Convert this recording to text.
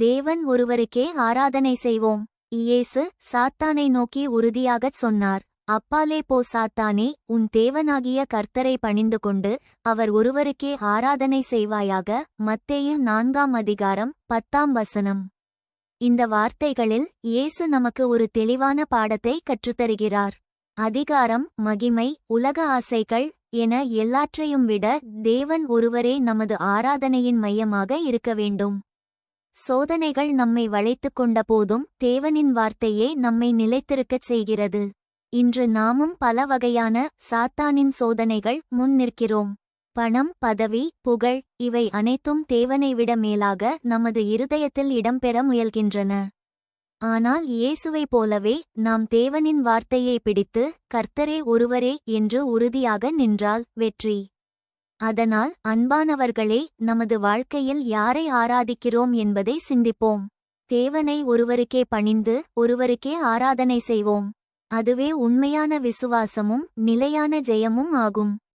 தேவன் ஒருவருக்கே ஆராதனை செய்வோம். இயேசு சாத்தானை நோக்கி உறுதியாகச் சொன்னார். அப்பாலே போ சாத்தானே உன் தேவனாகிய கர்த்தரை பணிந்து கொண்டு அவர் ஒருவருக்கே ஆராதனை செய்வாயாக. மத்தேயு நான்காம் அதிகாரம் பத்தாம் வசனம். இந்த வார்த்தைகளில் இயேசு நமக்கு ஒரு தெளிவான பாடத்தை கற்றுத்தருகிறார். அதிகாரம் மகிமை உலக ஆசைகள் என எல்லாற்றையும் விட தேவன் ஒருவரே நமது ஆராதனையின் மையமாக இருக்க வேண்டும். சோதனைகள் நம்மை வளைத்துக் கொண்ட போதும் தேவனின் வார்த்தையே நம்மை நிலைத்திருக்கச் செய்கிறது. இன்று நாமும் பல வகையான சாத்தானின் சோதனைகள் முன் நிற்கிறோம். பணம் பதவி புகழ் இவை அனைத்தும் தேவனை விட மேலாக நமது இருதயத்தில் இடம்பெற முயல்கின்றன. ஆனால் இயேசுவைப் போலவே நாம் தேவனின் வார்த்தையை பிடித்து கர்த்தரே ஒருவரே என்று உறுதியாக நின்றால் வெற்றி. அதனால் அன்பானவர்களே நமது வாழ்க்கையில் யாரை ஆராதிக்கிறோம் என்பதை சிந்திப்போம். தேவனை ஒருவருக்கே பணிந்து ஒருவருக்கே ஆராதனை செய்வோம். அதுவே உண்மையான விசுவாசமும் நிலையான ஜெயமும் ஆகும்.